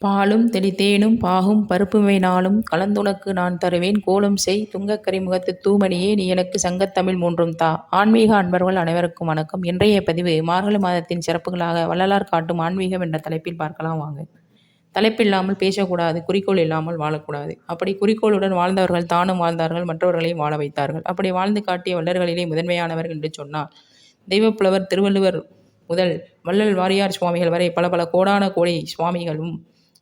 பாலும் தெளித்தேனும் பாகும் பருப்புமேனாலும் கலந்துனக்கு நான் தருவேன் கோலும் செய் துங்கக் முகத்து தூமணியே நீ எனக்கு சங்கத்தமிழ் மூன்றும் தா. ஆன்மீக அன்பர்கள் அனைவருக்கும் வணக்கம். இன்றைய பதிவு மார்கழி மாதத்தின் சிறப்புகளாக வள்ளலார் காட்டும் ஆன்மீகம் என்ற தலைப்பில் பார்க்கலாம் வாங்க. தலைப்பில்லாமல் பேசக்கூடாது குறிக்கோள் இல்லாமல் வாழக்கூடாது. அப்படி குறிக்கோளுடன் வாழ்ந்தவர்கள் தானும் வாழ்ந்தார்கள் மற்றவர்களையும் வாழ வைத்தார்கள். அப்படி வாழ்ந்து காட்டிய வள்ளல்களிலே முதன்மையானவர்கள் என்று சொன்னால் தெய்வப்புலவர் திருவள்ளுவர் முதல் வள்ளல் வாரியார் சுவாமிகள் வரை பல பல கோடான கோடி சுவாமிகளும்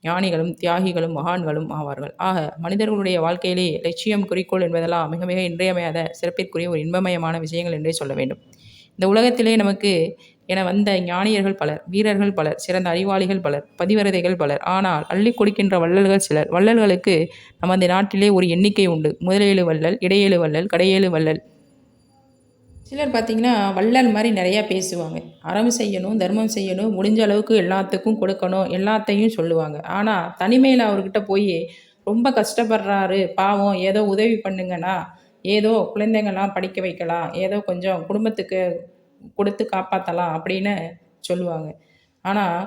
ஞானிகளும் தியாகிகளும் மகான்களும் ஆவார்கள். ஆக மனிதர்களுடைய வாழ்க்கையிலே லட்சியம் குறிக்கோள் என்பதெல்லாம் மிக மிக இன்றியமையாத சிறப்பிற்குரிய ஒரு இன்பமயமான விஷயங்கள் என்றே சொல்ல வேண்டும். இந்த உலகத்திலே நமக்கு என வந்த ஞானியர்கள் பலர், வீரர்கள் பலர், சிறந்த அறிவாளிகள் பலர், பதிவரதைகள் பலர். ஆனால் அள்ளிக் கொடுக்கின்ற வள்ளல்கள் சிலர். வள்ளல்களுக்கு நமது நாட்டிலே ஒரு எண்ணிக்கை உண்டு. முதலேழு வள்ளல், இடையேழு வள்ளல், கடையேழு வள்ளல். சிலர் பார்த்திங்கன்னா வள்ளல் மாதிரி நிறையா பேசுவாங்க. அறம் செய்யணும், தர்மம் செய்யணும், முடிஞ்ச அளவுக்கு எல்லாத்துக்கும் கொடுக்கணும், எல்லாத்தையும் சொல்லுவாங்க. ஆனால் தனிமையில் அவர்கிட்ட போய் ரொம்ப கஷ்டப்படுறாரு, பாவம் ஏதோ உதவி பண்ணுங்கன்னா ஏதோ குழந்தைங்கள்லாம் படிக்க வைக்கலாம், ஏதோ கொஞ்சம் குடும்பத்துக்கு கொடுத்து காப்பாற்றலாம் அப்படின்னு சொல்லுவாங்க. ஆனால்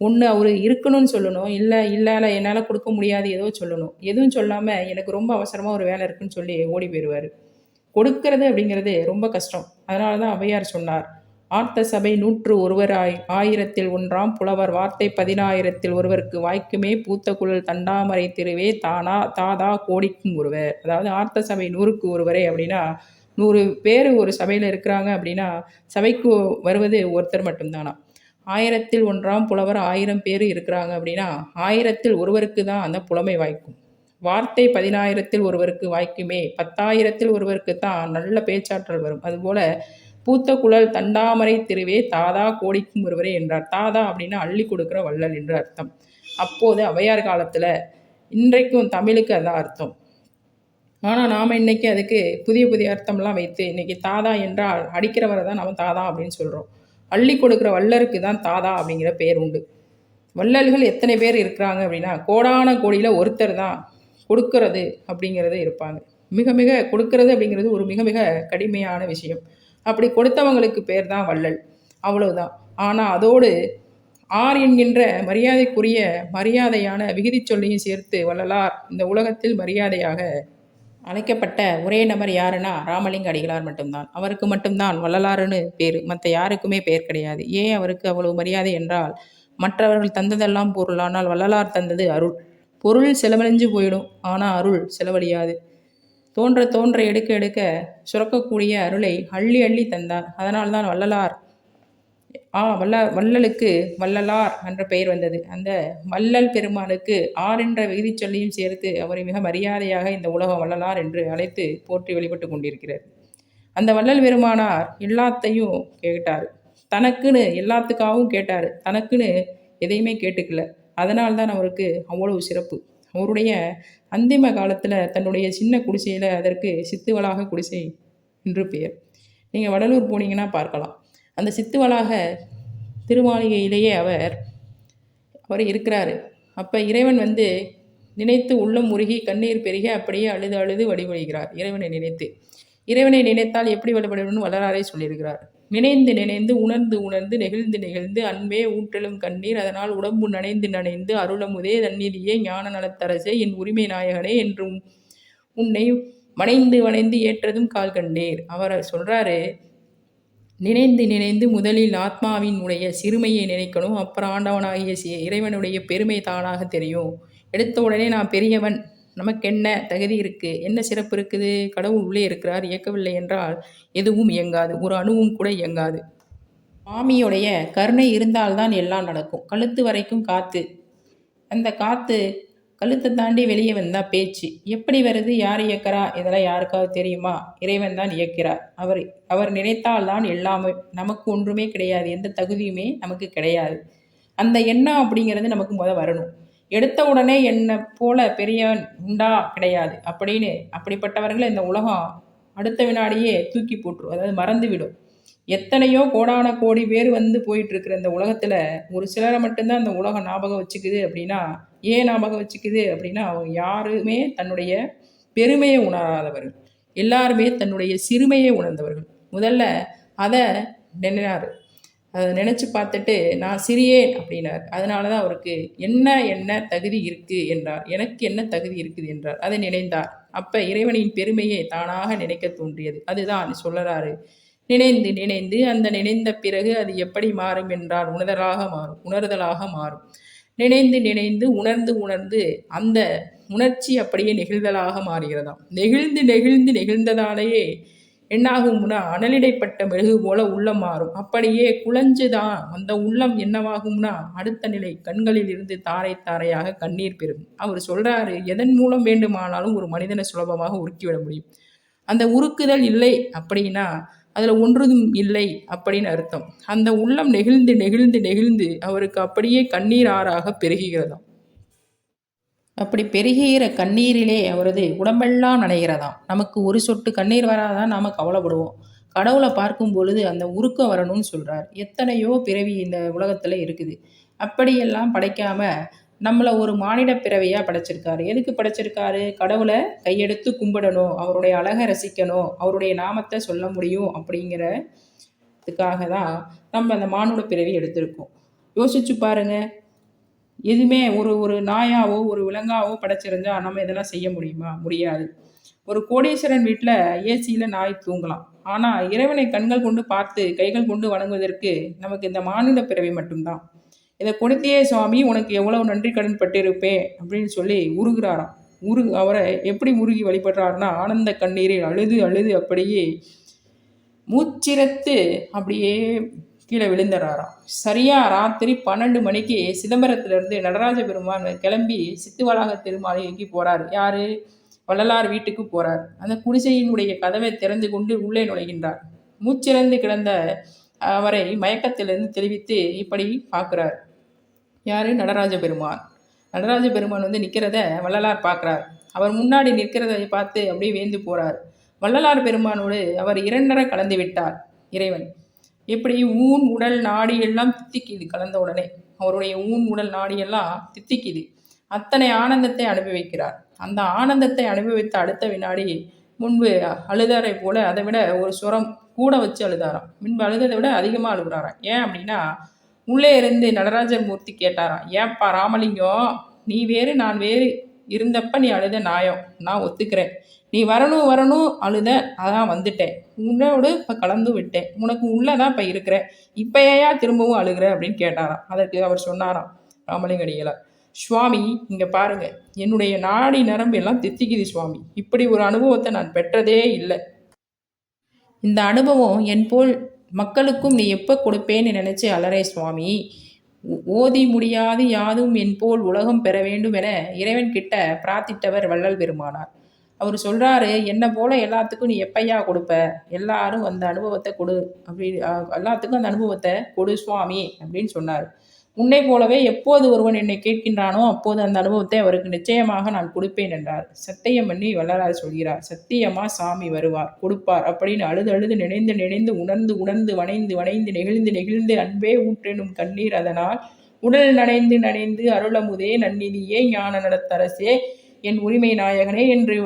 ஒன்று அவர் இருக்கணும்னு சொல்லணும், இல்லை இல்லை என்னால் கொடுக்க முடியாது ஏதோ சொல்லணும். எதுவும் சொல்லாமல் எனக்கு ரொம்ப அவசரமாக ஒரு வேலை இருக்குன்னு சொல்லி ஓடி போயிடுவார். கொடுக்கறது அப்படிங்கிறது ரொம்ப கஷ்டம். அதனால தான் ஔவையார் சொன்னார் ஆர்த்த சபை நூற்று ஒருவர் ஆய் ஆயிரத்தில் ஒன்றாம் புலவர் வார்த்தை பதினாயிரத்தில் ஒருவருக்கு வாய்க்குமே பூத்த குழல் தண்டாமரை திருவே தானா தாதா கோடிக்கும் ஒருவர். அதாவது ஆர்த்த சபை நூறுக்கு ஒருவரே அப்படின்னா நூறு பேர் ஒரு சபையில் இருக்கிறாங்க அப்படின்னா சபைக்கு வருவது ஒருத்தர் மட்டும்தானா? ஆயிரத்தில் ஒன்றாம் புலவர் ஆயிரம் பேர் இருக்கிறாங்க அப்படின்னா ஆயிரத்தில் ஒருவருக்கு தான் அந்த புலமை வாய்க்கும். வார்த்தை பதினாயிரத்தில் ஒருவருக்கு வாய்க்குமே பத்தாயிரத்தில் ஒருவருக்கு தான் நல்ல பேச்சாற்றல் வரும். அதுபோல் பூத்த குழல் தண்டாமரை திருவே தாதா கோடிக்கும் ஒருவரே என்றார். தாதா அப்படின்னா அள்ளி கொடுக்குற வள்ளல் என்று அர்த்தம். அப்போது அவையார் காலத்தில் இன்றைக்கும் தமிழுக்கு அதான் அர்த்தம். ஆனால் நாம் இன்றைக்கி அதுக்கு புதிய புதிய அர்த்தம்லாம் வைத்து இன்றைக்கி தாதா என்றால் அடிக்கிறவரை தான் நம்ம தாதா அப்படின்னு சொல்கிறோம் அள்ளி கொடுக்குற வள்ளருக்கு தான் தாதா அப்படிங்கிற பேர் உண்டு. வள்ளல்கள் எத்தனை பேர் இருக்கிறாங்க அப்படின்னா கோடான கோடியில் ஒருத்தர் தான் கொடுக்கறது அப்படிங்கிறது இருப்பாங்க. மிக மிக கொடுக்கறது அப்படிங்கிறது ஒரு மிக மிக கடுமையான விஷயம். அப்படி கொடுத்தவங்களுக்கு பேர் தான் வள்ளல். அவ்வளவுதான். ஆனால் அதோடு ஆர் என்கின்ற மரியாதைக்குரிய மரியாதையான விகுதி சொல்லியும் சேர்த்து வள்ளலார் இந்த உலகத்தில் மரியாதையாக அழைக்கப்பட்ட ஒரே நபர் யாருன்னா ராமலிங்க அடிகளார் மட்டும்தான். அவருக்கு மட்டும்தான் வள்ளலாருன்னு பேர். மற்ற யாருக்குமே பேர் கிடையாது. ஏன் அவருக்கு அவ்வளவு மரியாதை என்றால் மற்றவர்கள் தந்ததெல்லாம் பொருளானால் வள்ளலார் தந்தது அருள். பொருள் செலவழிஞ்சு போயிடும் ஆனால் அருள் செலவழியாது. தோன்ற தோன்ற எடுக்க எடுக்க சுரக்கக்கூடிய அருளை அள்ளி அள்ளி தந்தார். அதனால் தான் வள்ளலார் ஆ வல்ல வள்ளலுக்கு வள்ளலார் என்ற பெயர் வந்தது. அந்த வள்ளல் பெருமானுக்கு ஆர் என்ற விகுதி சொல்லியும் சேர்த்து அவரை மிக மரியாதையாக இந்த உலகம் வள்ளலார் என்று அழைத்து போற்றி வழிபட்டு கொண்டிருக்கிறார். அந்த வள்ளல் பெருமானார் எல்லாத்தையும் கேட்டார். தனக்குன்னு எல்லாத்துக்காகவும் கேட்டார். தனக்குன்னு எதையுமே கேட்டுக்கல. அதனால்தான் அவருக்கு அவ்வளவு சிறப்பு. அவருடைய அந்திம காலத்தில் தன்னுடைய சின்ன குடிசையில் அதற்கு சித்துவளாக குடிசை என்று பெயர். நீங்கள் வடலூர் போனீங்கன்னா பார்க்கலாம். அந்த சித்துவளாக திருமாளிகையிலேயே அவர் அவர் இருக்கிறாரு. அப்போ இறைவன் வந்து நினைத்து உள்ளம் உருகி கண்ணீர் பெருகி அப்படியே அழுது அழுது வழிபடுகிறார் இறைவனை நினைத்து. இறைவனை நினைத்தால் எப்படி வழிபடணும்னு வளராரே சொல்லியிருக்கிறார். நினைந்து நினைந்து உணர்ந்து உணர்ந்து நெகிழ்ந்து நெகிழ்ந்து அன்பே ஊற்றலும் கண்ணீர் அதனால் உடம்பு நனைந்து நனைந்து அருளமுதே தண்ணீரியே ஞான நலத்தரசே என் உரிமை நாயகனே என்றும் உன்னை மனைந்து வனைந்து ஏற்றதும் கால் கண்டீர் அவர் சொல்கிறாரு நினைந்து நினைந்து முதலில் ஆத்மாவின் உடைய சிறுமையை நினைக்கணும் அப்புறம் ஆண்டவனாகிய இறைவனுடைய பெருமை தானாக தெரியும். எடுத்த உடனே நான் பெரியவன் நமக்கு என்ன தகுதி இருக்குது என்ன சிறப்பு இருக்குது? கடவுள் உள்ளே இருக்கிறார் இயக்கவில்லை என்றால் எதுவும் இயங்காது. ஒரு அணுவும் கூட இயங்காது. சுவாமியுடைய கருணை இருந்தால்தான் எல்லாம் நடக்கும். கழுத்து வரைக்கும் காற்று அந்த காற்று கழுத்தை தாண்டி வெளியே வந்தால் பேச்சு. எப்படி வருது? யார் இயக்கிறா? இதெல்லாம் யாருக்காவது தெரியுமா? இறைவன் தான் இயக்கிறார். அவர் அவர் நினைத்தால் தான் எல்லாமே நமக்கு ஒன்றுமே கிடையாது. எந்த தகுதியுமே நமக்கு கிடையாது. அந்த எண்ணம் அப்படிங்கிறது நமக்கு முத வரணும். எடுத்த உடனே என்னை போல பெரியவன் உண்டா? கிடையாது. அப்படின்னு அப்படிப்பட்டவர்களை இந்த உலகம் அடுத்த வினாடியே தூக்கி போட்டுரும். அதாவது மறந்து விடும் எத்தனையோ கோடான கோடி பேர் வந்து போயிட்டுருக்குற இந்த உலகத்தில் ஒரு சிலரை மட்டும்தான் இந்த உலகம் ஞாபகம் வச்சுக்குது அப்படின்னா ஏன் ஞாபகம் வச்சுக்குது அப்படின்னா அவங்க யாருமே தன்னுடைய பெருமையை உணராதவர்கள். எல்லாருமே தன்னுடைய சிறுமையை உணர்ந்தவர்கள். முதல்ல அதை நினைனார் அதை நினச்சி பார்த்துட்டு நான் சிறியேன் அப்படின்னார். அதனால தான் அவருக்கு என்ன என்ன தகுதி இருக்குது என்றார். எனக்கு என்ன தகுதி இருக்குது? என்றார். அதை நினைந்தார். அப்போ இறைவனின் பெருமையை தானாக நினைக்க தோன்றியது. அதுதான் சொல்லறாரு. நினைந்து நினைந்து அந்த நினைந்த பிறகு அது எப்படி மாறும் என்றால் உணர்தலாக மாறும். உணர்தலாக மாறும். நினைந்து நினைந்து உணர்ந்து உணர்ந்து அந்த உணர்ச்சி அப்படியே நெகிழ்தலாக மாறுகிறதாம். நெகிழ்ந்து நெகிழ்ந்து நெகிழ்ந்ததாலேயே என்னாகும்னா அனலிடைப்பட்ட மெழுகு போல உள்ளம் மாறும். அப்படியே குழஞ்சுதான் அந்த உள்ளம் என்னவாகும்னா அடுத்த நிலை கண்களில் இருந்து தாரை தாரையாக கண்ணீர் பெறும். அவர் சொல்றாரு எதன் மூலம் வேண்டுமானாலும் ஒரு மனிதனை சுலபமாக உருக்கிவிட முடியும். அந்த உருக்குதல் இல்லை அப்படின்னா அதில் ஒன்றும் இல்லை அப்படின்னு அர்த்தம். அந்த உள்ளம் நெகிழ்ந்து நெகிழ்ந்து நெகிழ்ந்து அவருக்கு அப்படியே கண்ணீர் ஆறாக பெருகுகிறதாம். அப்படி பெருகிற கண்ணீரிலே அவரது உடம்பெல்லாம் நனைகிறதாம். நமக்கு ஒரு சொட்டு கண்ணீர் வராதான் நாம் கவலைப்படுவோம். கடவுளை பார்க்கும் பொழுது அந்த உருக்கம் வரணும்னு சொல்கிறார் எத்தனையோ பிறவி இந்த உலகத்தில் இருக்குது. அப்படியெல்லாம் படைக்காம நம்மளை ஒரு மானிட பிறவியாக படைச்சிருக்காரு. எதுக்கு படைச்சிருக்காரு? கடவுளை கையெடுத்து கும்பிடணும் அவருடைய அழகை ரசிக்கணும் அவருடைய நாமத்தை சொல்ல முடியும் அப்படிங்கிறதுக்காக தான் நம்ம அந்த மானுட பிறவி எடுத்திருக்கோம். யோசிச்சு பாருங்கள் எதுவுமே ஒரு ஒரு நாயாவோ ஒரு விலங்காவோ படைச்சிருந்தா நம்ம இதெல்லாம் செய்ய முடியுமா? முடியாது. ஒரு கோடீஸ்வரன் வீட்டில் ஏசியில் நாய் தூங்கலாம். ஆனால் இறைவனை கண்கள் கொண்டு பார்த்து கைகள் கொண்டு வணங்குவதற்கு நமக்கு இந்த மாநில பிறவி மட்டும்தான். இதை கொடுத்தியே சுவாமி உனக்கு எவ்வளவு நன்றி கடன் பட்டிருப்பேன் அப்படின்னு சொல்லி உருகிறாராம். உரு அவரை எப்படி உருகி வழிபடுறாருன்னா ஆனந்த கண்ணீரில் அழுது அழுது அப்படியே மூச்சிரத்து அப்படியே கீழே விழுந்துடுறாராம். சரியாக ராத்திரி பன்னெண்டு மணிக்கு சிதம்பரத்திலிருந்து நடராஜ பெருமான் கிளம்பி சித்துவளாக எங்கி போகிறார் யார்? வள்ளலார் வீட்டுக்கு போகிறார் அந்த குடிசையினுடைய கதவை திறந்து கொண்டு உள்ளே நுழைகின்றார். மூச்சிறந்து கிடந்த அவரை மயக்கத்திலிருந்து தெரிவித்து இப்படி பார்க்குறார். யார்? நடராஜ பெருமான். நடராஜ பெருமான் வந்து நிற்கிறத வள்ளலார் பார்க்குறார். அவர் முன்னாடி நிற்கிறதை பார்த்து அப்படியே வேந்து போகிறார் வள்ளலார் பெருமானோடு அவர் இரண்டரை கலந்து விட்டார். இறைவன். எப்படி ஊன் உடல் நாடி எல்லாம் தித்திக்குது கலந்த உடனே. அவருடைய ஊன் உடல் நாடியெல்லாம் தித்திக்குது. அத்தனை ஆனந்தத்தை அனுபவிக்கிறார். அந்த ஆனந்தத்தை அனுபவித்த அடுத்த வினாடி முன்பு அழுதாரை போல அதை விட ஒரு சுரம் கூட வச்சு அழுதாராம். முன்பு அழுததை விட அதிகமாக அழுகுறாராம். ஏன் அப்படின்னா உள்ளே இருந்து நடராஜர் மூர்த்தி கேட்டாராம் ஏப்பா ராமலிங்கம் நீ வேறு நான் வேறு இருந்தப்ப நீ அழுத நியாயம் நான் ஒத்துக்கிறேன். நீ வரணும் வரணும் அழுத அதான் வந்துட்டேன். உன்னோடு இப்போ கலந்து விட்டேன். உனக்கு உள்ளே தான் இப்போ இருக்கிற. இப்போ ஏயா திரும்பவும் அழுகிற அப்படின்னு கேட்டாராம். அதற்கு அவர் சொன்னாராம் ராமலிங்கடிகளார் சுவாமி இங்கே பாருங்க. என்னுடைய நாடி நரம்பு எல்லாம் தித்திக்குது சுவாமி. இப்படி ஒரு அனுபவத்தை நான் பெற்றதே இல்லை. இந்த அனுபவம் என் போல் மக்களுக்கும் நீ எப்போ கொடுப்பேன்னு நினச்சி அலறே சுவாமி. ஓதி முடியாது யாதும் என் போல் உலகம் பெற வேண்டும் என இறைவன் கிட்ட பிரார்த்தித்தவர் வள்ளல் பெருமானார். அவர் சொல்கிறாரு என்னை போல் எல்லாத்துக்கும் நீ எப்பையா கொடுப்ப? எல்லாரும் அந்த அனுபவத்தை கொடு. அப்படி எல்லாத்துக்கும் அந்த அனுபவத்தை கொடு சுவாமி அப்படின்னு சொன்னார். உன்னை போலவே எப்போது ஒருவன் என்னை கேட்கின்றானோ அப்போது அந்த அனுபவத்தை அவருக்கு நிச்சயமாக நான் கொடுப்பேன் என்றார். சத்தியம் பண்ணி வல்லரார் சொல்கிறார். சத்தியமா சாமி வருவார் கொடுப்பார் அப்படின்னு அழுது அழுது நினைந்து நினைந்து உணர்ந்து உணர்ந்து வணைந்து வணைந்து நெகிழ்ந்து நெகிழ்ந்து அன்பே ஊற்றெனும் கண்ணீர் அதனால் உடல் நனைந்து நனைந்து அருளமுதே நன்னிதியே ஞான நடத்தரசே என் உரிமை நாயகனே என்று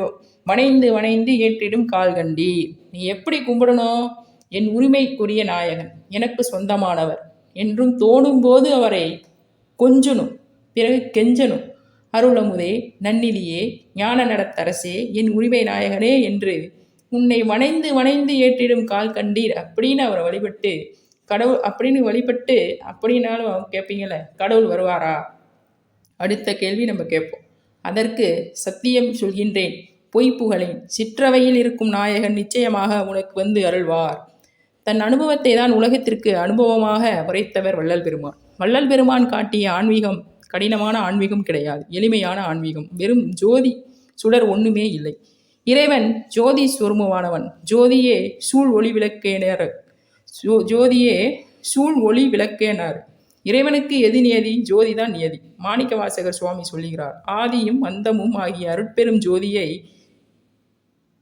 வணைந்து வணைந்து ஏற்றிடும் கால்கண்டி நீ எப்படி கும்பிடணும்? என் உரிமைக்குரிய நாயகன் எனக்கு சொந்தமானவர். என்றும் தோணும்போது அவரை கொஞ்சணும் பிறகு கெஞ்சணும் அருளமுதே நன்னிலியே ஞான நடத்தரசே என் உரிமை நாயகனே என்று உன்னை வணைந்து வணைந்து ஏற்றிடும் கால் கண்டீர் அப்படின்னு அவரை வழிபட்டு கடவுள் அப்படின்னு வழிபட்டு அப்படின்னாலும் கேட்பீங்கள கடவுள் வருவாரா? அடுத்த கேள்வி நம்ம கேட்போம். அதற்கு சத்தியம் சொல்கின்றேன். பொய் புகழேன் சிற்றவையில் இருக்கும் நாயகன் நிச்சயமாக உனக்கு வந்து அருள்வார். தன் அனுபவத்தை தான் உலகத்திற்கு அனுபவமாக உரைத்தவர் வள்ளல் பெருமான். வள்ளல் பெருமான் காட்டிய ஆன்மீகம் கடினமான ஆன்மீகம் கிடையாது. எளிமையான ஆன்மீகம். வெறும் ஜோதி சுடர் ஒன்றுமே இல்லை. இறைவன் ஜோதி சுருமமானவன் ஜோதியே சூழ் ஒளி விளக்கேனர். ஜோ ஜோதியே சூழ் ஒளி விளக்கேனார். இறைவனுக்கு எது நியதி? ஜோதிதான் நியதி. மாணிக்க வாசகர் சுவாமி சொல்லுகிறார் ஆதியும் அந்தமும் ஆகிய அருட்பெரும் ஜோதியை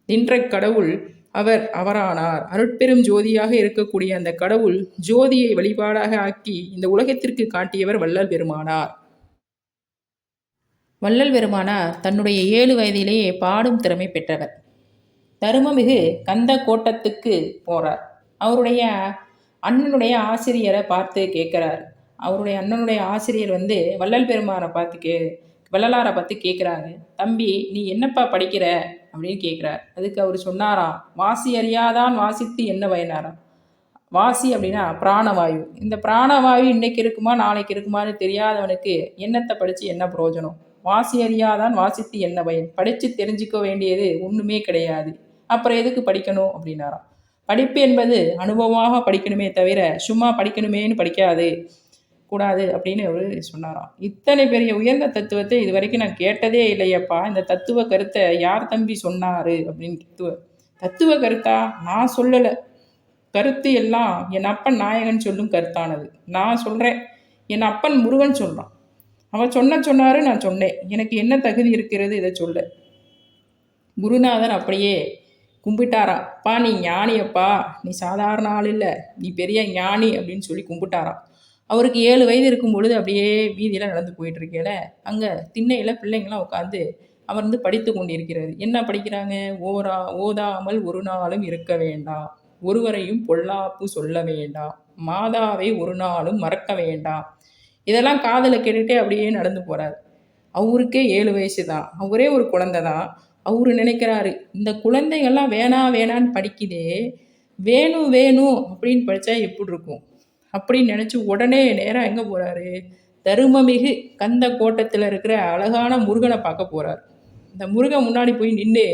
நின்ற கடவுள் அவர் அவரானார். அருட்பெரும் ஜோதியாக இருக்கக்கூடிய அந்த கடவுள் ஜோதியை வழிபாடாக ஆக்கி இந்த உலகத்திற்கு காட்டியவர் வள்ளல் பெருமானார். வள்ளல் பெருமானார் தன்னுடைய ஏழு வயதிலேயே பாடும் திறமை பெற்றவர். தருமமிகு கந்த கோட்டத்துக்கு போறார். அவருடைய அண்ணனுடைய ஆசிரியரை பார்த்து கேட்குறாரு. அவருடைய அண்ணனுடைய ஆசிரியர் வந்து வள்ளல் பெருமானை பார்த்து கே வள்ளலாரை பார்த்து கேட்குறாங்க. தம்பி நீ என்னப்பா படிக்கிற? அப்படின்னு கேட்குறார் அதுக்கு அவர் சொன்னாராம் வாசி அறியாதான் வாசித்து என்ன பயனாராம் வாசி அப்படின்னா பிராணவாயு. இந்த பிராணவாயு இன்னைக்கு இருக்குமா நாளைக்கு இருக்குமான்னு தெரியாதவனுக்கு என்னத்தை படித்து என்ன பிரயோஜனம்? வாசி அறியாதான் வாசித்து என்ன பயன்? படித்து தெரிஞ்சுக்க வேண்டியது ஒன்றுமே கிடையாது. அப்புறம் எதுக்கு படிக்கணும்? அப்படின்னாராம். படிப்பு என்பது அனுபவமாக படிக்கணுமே தவிர சும்மா படிக்கணுமேன்னு படிக்காது. கூடாது அப்படின்னு அவர் சொன்னாராம். இத்தனை பெரிய உயர்ந்த தத்துவத்தை இது வரைக்கும் நான் கேட்டதே இல்லையப்பா. இந்த தத்துவ கருத்தை யார் தம்பி சொன்னார் அப்படின்னு தத்துவ தத்துவ கருத்தா? நான் சொல்லலை. கருத்து எல்லாம் என் அப்பன் நாயகன் சொல்லும் கருத்தானது. நான் சொல்கிறேன் என் அப்பன் முருகன் சொல்கிறான் அவன் சொன்ன சொன்னாரு நான் சொன்னேன். எனக்கு என்ன தகுதி இருக்கிறது இதை சொல்ல. குருநாதன் அப்படியே கும்பிட்டாராம். அப்பா நீ ஞானியப்பா. நீ சாதாரண ஆள் இல்லை. நீ பெரிய ஞானி அப்படின்னு சொல்லி கும்பிட்டாராம். அவருக்கு ஏழு வயது இருக்கும் பொழுது அப்படியே வீதியில் நடந்து போயிட்டுருக்கேல அங்கே திண்ணையில் பிள்ளைங்களாம் உட்காந்து அமர்ந்து படித்து கொண்டிருக்கிறது. என்ன படிக்கிறாங்க? ஓரா ஓதாமல் ஒரு நாளும் இருக்க வேண்டாம் ஒருவரையும் பொல்லாப்பு சொல்ல வேண்டாம் மாதாவை ஒரு நாளும் மறக்க வேண்டாம் இதெல்லாம் காதில் கேட்டுகிட்டே அப்படியே நடந்து போகிறார் அவருக்கே ஏழு வயசு தான். அவரே ஒரு குழந்தை தான். அவரு நினைக்கிறாரு இந்த குழந்தைகள்லாம் வேணாம் வேணான்னு படிக்குதே. வேணும் வேணும் அப்படின்னு படித்தா எப்படி இருக்கும்? அப்படின்னு நினச்சி உடனே நேராக எங்கே போகிறாரு தருமமிகு கந்த கோட்டத்தில் இருக்கிற அழகான முருகனை பார்க்க போகிறார் இந்த முருகன் முன்னாடி போய் நின்று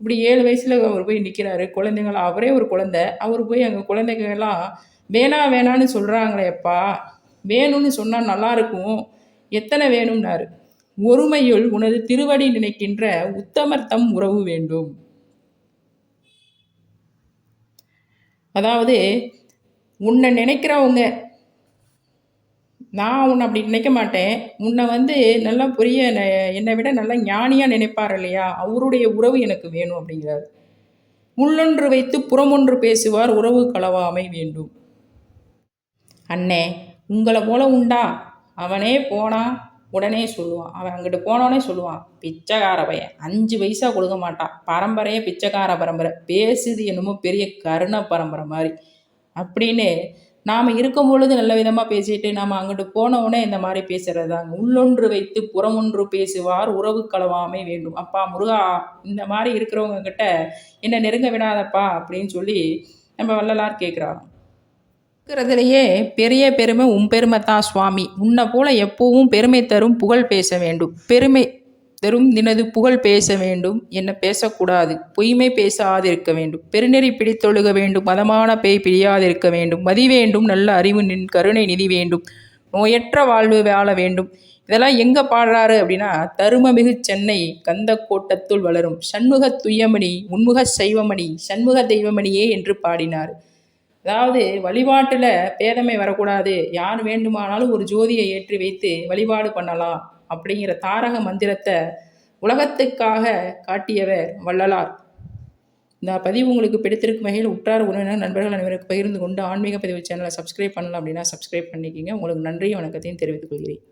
இப்படி ஏழு வயசில் அவர் போய் நிற்கிறாரு குழந்தைங்கள அவரே ஒரு குழந்தை. அவர் போய் அங்கே குழந்தைங்கெல்லாம் வேணா வேணான்னு சொல்கிறாங்களேப்பா வேணும்னு சொன்னால் நல்லாயிருக்கும் எத்தனை வேணும்னாரு? ஒருமையுள் உனது திருவடி நினைக்கின்ற உத்தமர்த்தம் உறவு வேண்டும். அதாவது உன்னை நினைக்கிறவங்க. நான் உன்னை அப்படி நினைக்க மாட்டேன். உன்னை வந்து நல்லா புரிய என்னை விட நல்லா ஞானியாக நினைப்பார் இல்லையா? அவருடைய உறவு எனக்கு வேணும் அப்படிங்கிறார். உள்ளொன்று வைத்து புறமொன்று பேசுவார் உறவு களவாமை வேண்டும். அண்ணே உங்களை போல உண்டா? அவனே போனான் உடனே சொல்லுவான். அவன் அங்கிட்டு போனோடனே சொல்லுவான். பிச்சைக்கார பையன். அஞ்சு வயசா கொடுக்க மாட்டான். பரம்பரையே பிச்சைக்கார பரம்பரை. பேசுது என்னமோ பெரிய கருண பரம்பரை மாதிரி. அப்படின்னு நாம் இருக்கும் பொழுது நல்ல விதமாக பேசிட்டு நாம் அங்கிட்டு போனவுடனே இந்த மாதிரி பேசுகிறது தாங்க உள்ளொன்று வைத்து புறமொன்று பேசுவார் உறவு களவாமை வேண்டும். அப்பா முருகா இந்த மாதிரி இருக்கிறவங்க கிட்ட என்னை நெருங்க விடாதப்பா அப்படின்னு சொல்லி நம்ம வள்ளலார் கேட்குறாங்க இருக்கிறதுலையே பெரிய பெருமை உன் பெருமை தான் சுவாமி. உன்னை போல எப்பவும் பெருமை தரும் புகழ் பேச வேண்டும். பெருமை தரும் நினது புகழ் பேச வேண்டும் என்ன பேசக்கூடாது. பொய்மை பேசாதிருக்க வேண்டும். பெருநெறி பிடித்தொழுக வேண்டும். மதமான பேய் பிடியாதிருக்க வேண்டும். மதி வேண்டும். நல்ல அறிவு நின் கருணை நிதி வேண்டும். நோயற்ற வாழ்வு வாழ வேண்டும். இதெல்லாம் எங்கே பாடுறாரு அப்படின்னா தருமமிகு சென்னை கந்த கோட்டத்துள் வளரும். சண்முக துய்யமணி உன்முக சைவமணி சண்முக தெய்வமணியே என்று பாடினார். அதாவது வழிபாட்டில் பேதமை வரக்கூடாது. யார் வேண்டுமானாலும் ஒரு ஜோதியை ஏற்றி வைத்து வழிபாடு பண்ணலாம். அப்படிங்கிற தாரக மந்திரத்தை உலகத்துக்காக காட்டியவர் வள்ளலார். இந்த பதிவு உங்களுக்கு பிடித்திருக்கும் வகையில் உற்றார் உறவினர் நண்பர்கள் அனைவருக்கு பகிர்ந்து கொண்டு ஆன்மீக பதிவு சேனலை சப்ஸ்கிரைப் பண்ணலாம் அப்படின்னா சப்ஸ்கிரைப் பண்ணிக்கிங்க. உங்களுக்கு நன்றியும் வணக்கத்தையும் தெரிவித்துக் கொள்கிறேன்.